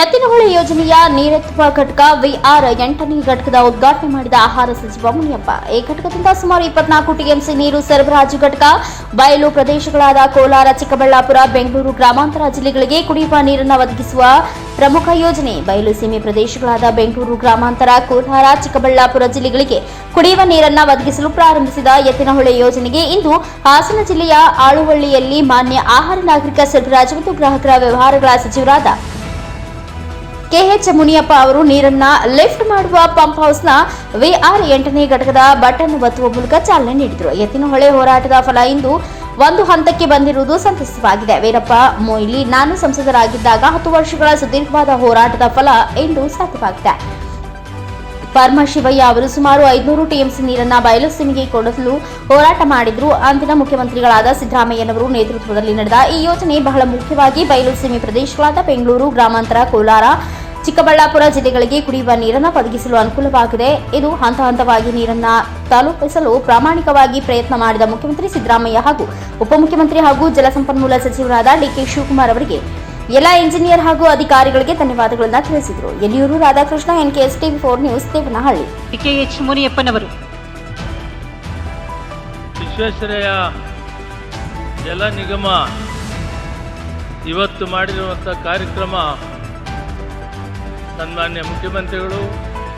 ಎತ್ತಿನಹೊಳೆ ಯೋಜನೆಯ ನೀರೆತ್ತುವ ಘಟಕ ವಿಆರ್ ಎಂಟನೇ ಘಟಕದ ಉದ್ಘಾಟನೆ ಮಾಡಿದ ಆಹಾರ ಸಚಿವ ಮುನಿಯಪ್ಪ. ಈ ಘಟಕದಿಂದ ಸುಮಾರು ಇಪ್ಪತ್ನಾಲ್ಕು ಟಿಎಂಸಿ ನೀರು ಸರಬರಾಜು ಘಟಕ, ಬಯಲು ಪ್ರದೇಶಗಳಾದ ಕೋಲಾರ, ಚಿಕ್ಕಬಳ್ಳಾಪುರ, ಬೆಂಗಳೂರು, ಗ್ರಾಮಾಂತರ ಜಿಲ್ಲೆಗಳಿಗೆ ಕುಡಿಯುವ ನೀರನ್ನು ಒದಗಿಸುವ ಪ್ರಮುಖ ಯೋಜನೆ. ಬಯಲು ಸೀಮೆ ಪ್ರದೇಶಗಳಾದ ಬೆಂಗಳೂರು, ಗ್ರಾಮಾಂತರ, ಕೋಲಾರ, ಚಿಕ್ಕಬಳ್ಳಾಪುರ ಜಿಲ್ಲೆಗಳಿಗೆ ಕುಡಿಯುವ ನೀರನ್ನು ಒದಗಿಸಲು ಪ್ರಾರಂಭಿಸಿದ ಎತ್ತಿನಹೊಳೆ ಯೋಜನೆಗೆ ಇಂದು ಹಾಸನ ಜಿಲ್ಲೆಯ ಆಳುವಳ್ಳಿಯಲ್ಲಿ ಮಾನ್ಯ ಆಹಾರ ನಾಗರಿಕ ಸರಬರಾಜು ಮತ್ತು ಗ್ರಾಹಕರ ವ್ಯವಹಾರಗಳ ಸಚಿವರಾದ ಕೆಎಚ್ ಮುನಿಯಪ್ಪ ಅವರು ನೀರನ್ನ ಲಿಫ್ಟ್ ಮಾಡುವ ಪಂಪ್ ಹೌಸ್ನ ವಿಆರ್ ಎಂಟನೇ ಘಟಕದ ಬಟನ್ ಒತ್ತುವ ಮೂಲಕ ಚಾಲನೆ ನೀಡಿದರು. ಎತ್ತಿನಹೊಳೆ ಹೋರಾಟದ ಫಲ ಇಂದು ಒಂದು ಹಂತಕ್ಕೆ ಬಂದಿರುವುದು ಸಂತಸವಾಗಿದೆ. ವೀರಪ್ಪ ಮೊಯ್ಲಿ, ನಾನು ಸಂಸದರಾಗಿದ್ದಾಗ ಹತ್ತು ವರ್ಷಗಳ ಸುದೀರ್ಘವಾದ ಹೋರಾಟದ ಫಲ ಇಂದು ಸಾಧ್ಯವಾಗಿದೆ. ಪರಮಶಿವಯ್ಯ ಅವರು ಸುಮಾರು ಐದುನೂರು ಟಿಎಂಸಿ ನೀರನ್ನ ಬಯಲುಸೀಮೆಗೆ ಕೊಡಲು ಹೋರಾಟ ಮಾಡಿದ್ರು. ಅಂದಿನ ಮುಖ್ಯಮಂತ್ರಿಗಳಾದ ಸಿದ್ದರಾಮಯ್ಯನವರು ನೇತೃತ್ವದಲ್ಲಿ ನಡೆದ ಈ ಯೋಜನೆ ಬಹಳ ಮುಖ್ಯವಾಗಿ ಬಯಲುಸೀಮೆ ಪ್ರದೇಶಗಳಾದ ಬೆಂಗಳೂರು, ಗ್ರಾಮಾಂತರ, ಕೋಲಾರ ಚಿಕ್ಕಬಳ್ಳಾಪುರ ಜಿಲ್ಲೆಗಳಿಗೆ ಕುಡಿಯುವ ನೀರನ್ನು ಒದಗಿಸಲು ಅನುಕೂಲವಾಗಿದೆ. ಇದು ಹಂತ ಹಂತವಾಗಿ ನೀರನ್ನು ತಲುಪಿಸಲು ಪ್ರಾಮಾಣಿಕವಾಗಿ ಪ್ರಯತ್ನ ಮಾಡಿದ ಮುಖ್ಯಮಂತ್ರಿ ಸಿದ್ದರಾಮಯ್ಯ ಹಾಗೂ ಉಪಮುಖ್ಯಮಂತ್ರಿ ಹಾಗೂ ಜಲಸಂಪನ್ಮೂಲ ಸಚಿವರಾದ ಡಿಕೆ ಶಿವಕುಮಾರ್ ಅವರಿಗೆ ಎಲ್ಲ ಇಂಜಿನಿಯರ್ ಹಾಗೂ ಅಧಿಕಾರಿಗಳಿಗೆ ಧನ್ಯವಾದಗಳನ್ನು ತಿಳಿಸಿದರು. Elliyuru Radhakrishna NKS TV four news Devanahalli. K H ಮುನಿಯಪ್ಪನವರು. Visvesvaraya Jala Nigama ಇವತ್ತು ಮಾಡಿರುವಂಥ ಕಾರ್ಯಕ್ರಮ ಸನ್ಮಾನ್ಯ ಮುಖ್ಯಮಂತ್ರಿಗಳು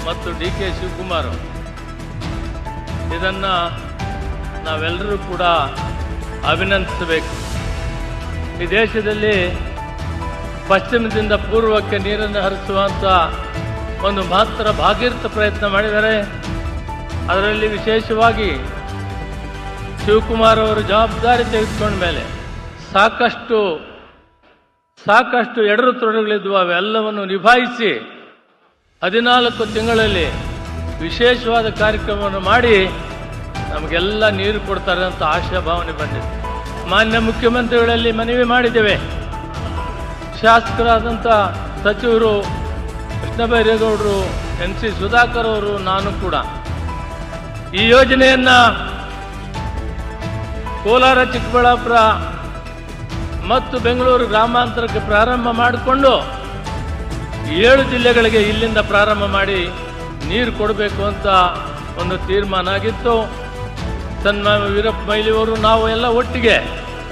ಮತ್ತು ಡಿ ಕೆ ಶಿವಕುಮಾರ್ ಇದನ್ನು ನಾವೆಲ್ಲರೂ ಕೂಡ ಅಭಿನಂದಿಸಬೇಕು. ಈ ದೇಶದಲ್ಲಿ ಪಶ್ಚಿಮದಿಂದ ಪೂರ್ವಕ್ಕೆ ನೀರನ್ನು ಹರಿಸುವಂಥ ಒಂದು ಮಾತ್ರ ಭಾಗೀರಥ ಪ್ರಯತ್ನ ಮಾಡಿದ್ದಾರೆ ಅದರಲ್ಲಿ ವಿಶೇಷವಾಗಿ ಶಿವಕುಮಾರ್ ಅವರು ಜವಾಬ್ದಾರಿ ತೆಗೆದುಕೊಂಡ ಮೇಲೆ ಸಾಕಷ್ಟು ಸಾಕಷ್ಟು ಎಡರು ತೊಡರುಗಳಿದ್ವು ಅವೆಲ್ಲವನ್ನು ನಿಭಾಯಿಸಿ ಹದಿನಾಲ್ಕು ತಿಂಗಳಲ್ಲಿ ವಿಶೇಷವಾದ ಕಾರ್ಯಕ್ರಮವನ್ನು ಮಾಡಿ ನಮಗೆಲ್ಲ ನೀರು ಕೊಡ್ತಾರೆ ಅಂತ ಆಶಾಭಾವನೆ ಬಂದಿದೆ. ಮಾನ್ಯ ಮುಖ್ಯಮಂತ್ರಿಗಳಲ್ಲಿ ಮನವಿ ಮಾಡಿದ್ದೇವೆ. ಶಾಸಕರಾದಂಥ ಸಚಿವರು ಕೃಷ್ಣ ಬೈರೇಗೌಡರು ಎನ್ ಸಿ ಸುಧಾಕರ್ ಅವರು, ನಾನು ಕೂಡ. ಈ ಯೋಜನೆಯನ್ನು ಕೋಲಾರ, ಚಿಕ್ಕಬಳ್ಳಾಪುರ ಮತ್ತು ಬೆಂಗಳೂರು ಗ್ರಾಮಾಂತರಕ್ಕೆ ಪ್ರಾರಂಭ ಮಾಡಿಕೊಂಡು ಏಳು ಜಿಲ್ಲೆಗಳಿಗೆ ಇಲ್ಲಿಂದ ಪ್ರಾರಂಭ ಮಾಡಿ ನೀರು ಕೊಡಬೇಕು ಅಂತ ಒಂದು ತೀರ್ಮಾನ ಆಗಿತ್ತು. ಸನ್ಮಾನ್ಯ ವೀರಪ್ಪ ಮೈಲಿಯವರು ನಾವು ಎಲ್ಲ ಒಟ್ಟಿಗೆ.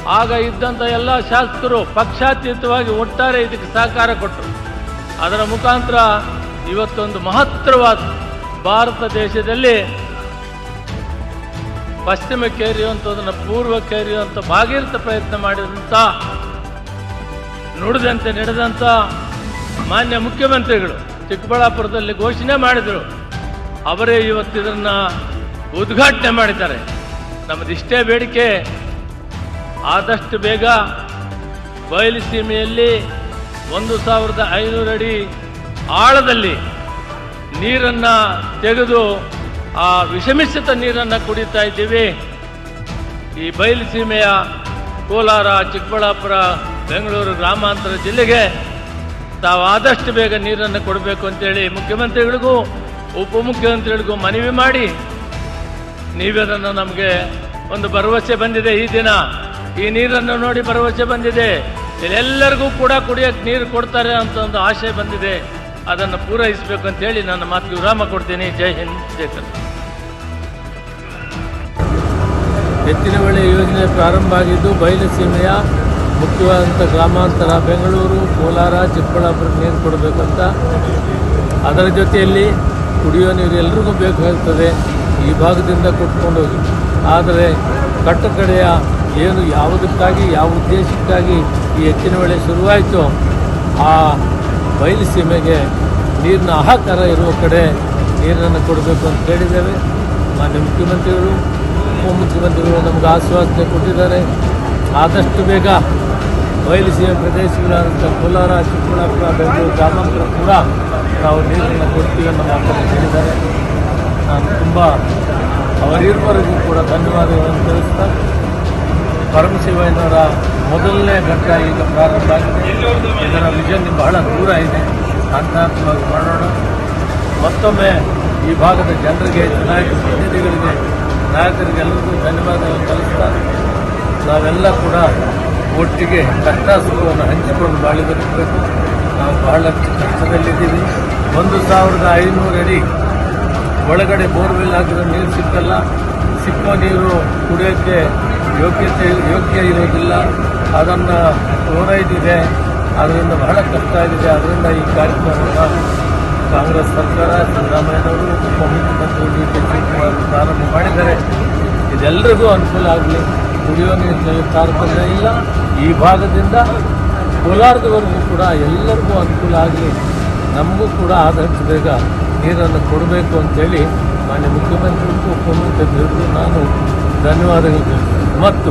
ಆಗ ಇದ್ದಂಥ ಎಲ್ಲ ಶಾಸಕರು ಪಕ್ಷಾತೀತವಾಗಿ ಒಟ್ಟಾರೆ ಇದಕ್ಕೆ ಸಹಕಾರ ಕೊಟ್ಟರು. ಅದರ ಮುಖಾಂತರ ಇವತ್ತೊಂದು ಮಹತ್ತರವಾದ ಭಾರತ ದೇಶದಲ್ಲಿ ಪಶ್ಚಿಮ ಕೇರಿಯುವಂಥದನ್ನು ಪೂರ್ವ ಏರಿಯುವಂಥ ಭಾಗೀರಥ ಪ್ರಯತ್ನ ಮಾಡಿದಂಥ ನುಡಿದಂತೆ ನಡೆದಂಥ ಮಾನ್ಯ ಮುಖ್ಯಮಂತ್ರಿಗಳು ಚಿಕ್ಕಬಳ್ಳಾಪುರದಲ್ಲಿ ಘೋಷಣೆ ಮಾಡಿದರು. ಅವರೇ ಇವತ್ತು ಇದನ್ನು ಉದ್ಘಾಟನೆ ಮಾಡಿದ್ದಾರೆ. ನಮ್ಮದಿಷ್ಟೇ ಬೇಡಿಕೆ, ಆದಷ್ಟು ಬೇಗ ಬಯಲುಸೀಮೆಯಲ್ಲಿ ಒಂದು ಸಾವಿರದ ಐನೂರು ಅಡಿ ಆಳದಲ್ಲಿ ನೀರನ್ನು ತೆಗೆದು, ಆ ವಿಷಮಿಶ್ರಿತ ನೀರನ್ನು ಕುಡಿತಾ ಇದ್ದೀವಿ. ಈ ಬಯಲುಸೀಮೆಯ ಕೋಲಾರ, ಚಿಕ್ಕಬಳ್ಳಾಪುರ, ಬೆಂಗಳೂರು ಗ್ರಾಮಾಂತರ ಜಿಲ್ಲೆಗೆ ತಾವು ಆದಷ್ಟು ಬೇಗ ನೀರನ್ನು ಕೊಡಬೇಕು ಅಂತೇಳಿ ಮುಖ್ಯಮಂತ್ರಿಗಳಿಗೂ, ಉಪಮುಖ್ಯಮಂತ್ರಿಗಳಿಗೂ ಮನವಿ ಮಾಡಿ ನೀವೇನನ್ನು ನಮಗೆ ಒಂದು ಭರವಸೆ ಬಂದಿದೆ ಈ ದಿನ. ಈ ನೀರನ್ನು ನೋಡಿ ಭರವಸೆ ಬಂದಿದೆ. ಎಲ್ಲರಿಗೂ ಕೂಡ ಕುಡಿಯೋಕೆ ನೀರು ಕೊಡ್ತಾರೆ ಅಂತ ಒಂದು ಆಶೆ ಬಂದಿದೆ. ಅದನ್ನು ಪೂರೈಸಬೇಕು ಅಂತ ಹೇಳಿ ನನ್ನ ಮಾತಿಗೆ ವಿರಾಮ ಕೊಡ್ತೀನಿ. ಜೈ ಹಿಂದ್, ಜೈ ಕರ್ನಾಟಕ. ವೇಳೆ ಯೋಜನೆ ಪ್ರಾರಂಭ ಆಗಿದ್ದು ಬಯಲುಸೀಮೆಯ ಮುಖ್ಯವಾದಂಥ ಗ್ರಾಮಾಂತರ ಬೆಂಗಳೂರು, ಕೋಲಾರ, ಚಿಕ್ಕಬಳ್ಳಾಪುರ ನೀರು ಕೊಡಬೇಕಂತ ಅದರ ಜೊತೆಯಲ್ಲಿ ಕುಡಿಯೋ ನೀರು ಎಲ್ರಿಗೂ ಬೇಕಾಗ್ತದೆ ಈ ಭಾಗದಿಂದ ಕೊಟ್ಕೊಂಡು ಹೋಗಿ. ಆದರೆ ಕಟ್ಟಕಡೆಯ ಏನು ಯಾವುದಕ್ಕಾಗಿ, ಯಾವ ಉದ್ದೇಶಕ್ಕಾಗಿ ಈ ಹೆಚ್ಚಿನ ವೇಳೆ ಶುರುವಾಯಿತು, ಆ ಬಯಲುಸೀಮೆಗೆ ನೀರಿನ ಆಹಾಕಾರ ಇರುವ ಕಡೆ ನೀರನ್ನು ಕೊಡಬೇಕು ಅಂತ ಹೇಳಿದ್ದೇವೆ. ಮಾನ್ಯ ಮುಖ್ಯಮಂತ್ರಿಗಳು ಉಪಮುಖ್ಯಮಂತ್ರಿಗಳು ನಮಗೆ ಆಶ್ವಾಸನೆ ಕೊಟ್ಟಿದ್ದಾರೆ. ಆದಷ್ಟು ಬೇಗ ಬಯಲುಸೀಮೆ ಪ್ರದೇಶಗಳಾದಂಥ ಕೋಲಾರ, ಚಿಕ್ಕಬಳ್ಳಾಪುರ, ಬೆಂಗಳೂರು, ಗ್ರಾಮಾಂತರ ಕೂಡ ನಾವು ನೀರನ್ನು ಕೊಡ್ತೀವಿ ಅನ್ನೋ ಮಾತನ್ನು ಹೇಳಿದ್ದಾರೆ ನಾನು ತುಂಬ ಅವರಿರುವವರೆಗೂ ಕೂಡ ಧನ್ಯವಾದಗಳನ್ನು ತಿಳಿಸ್ತಾ ಪರಮಶಿವಯ್ಯನವರ ಮೊದಲನೇ ಘಟ್ಟ ಈಗ ಪ್ರಾರಂಭ ಆಗಿದೆ. ಇದರ ವಿಷನ್ ಬಹಳ ದೂರ ಇದೆ. ಹಂತ ಹಂತವಾಗಿ ಮಾಡೋಣ. ಮತ್ತೊಮ್ಮೆ ಈ ಭಾಗದ ಜನರಿಗೆ ಚುನಾಯಿತ ಪ್ರತಿನಿಧಿಗಳಿಗೆ, ನಾಯಕರಿಗೆಲ್ಲರಿಗೂ ಧನ್ಯವಾದಗಳನ್ನು ಕಲಿಸ್ತಾ ನಾವೆಲ್ಲ ಕೂಡ ಒಟ್ಟಿಗೆ ಕಷ್ಟ ಸುಖವನ್ನು ಹಂಚಿಕೊಂಡು ಬಾಳಿ ಬದುಕಬೇಕು ನಾವು ಬಹಳ ಕಷ್ಟದಲ್ಲಿದ್ದೀವಿ. ಒಂದು ಸಾವಿರದ ಐನೂರು ಅಡಿ ಒಳಗಡೆ ಬೋರ್ವೆಲ್ ಹಾಕಿದ್ರೆ ನೀರು ಸಿಕ್ಕಲ್ಲ. ಸಿಕ್ಕೋ ನೀರು ಕುಡಿಯೋಕ್ಕೆ ಯೋಗ್ಯತೆ, ಯೋಗ್ಯ ಇರೋದಿಲ್ಲ. ಅದನ್ನು ಫ್ಲೋರೈಡ್ ಇದೆ. ಅದರಿಂದ ಬಹಳ ಕಷ್ಟ ಆಗಿದೆ. ಅದರಿಂದ ಈ ಕಾರ್ಯಕ್ರಮವನ್ನು ಕಾಂಗ್ರೆಸ್ ಸರ್ಕಾರ, ಸಿದ್ದರಾಮಯ್ಯನವರು ಉಪಮುಖ್ಯಮಂತ್ರಿ ಡಿ ಕೆ ಶಿವಕುಮಾರ್ ಪ್ರಾರಂಭ ಮಾಡಿದ್ದಾರೆ. ಇದೆಲ್ಲರಿಗೂ ಅನುಕೂಲ ಆಗಲಿ. ಕುಡಿಯೋ ನೀರಿನ ತಾರತಮ್ಯ ಇಲ್ಲ. ಈ ಭಾಗದಿಂದ ಕೋಲಾರದವರೆಗೂ ಕೂಡ ಎಲ್ಲರಿಗೂ ಅನುಕೂಲ ಆಗಲಿ ನಮಗೂ ಕೂಡ ಆದಷ್ಟು ಬೇಗ ನೀರನ್ನು ಕೊಡಬೇಕು ಅಂತೇಳಿ ಮಾನ್ಯ ಮುಖ್ಯಮಂತ್ರಿಗೂ ಉಪಮುಖ್ಯಮಂತ್ರಿಗೂ ನಾನು ಧನ್ಯವಾದಗಳು ಮತ್ತು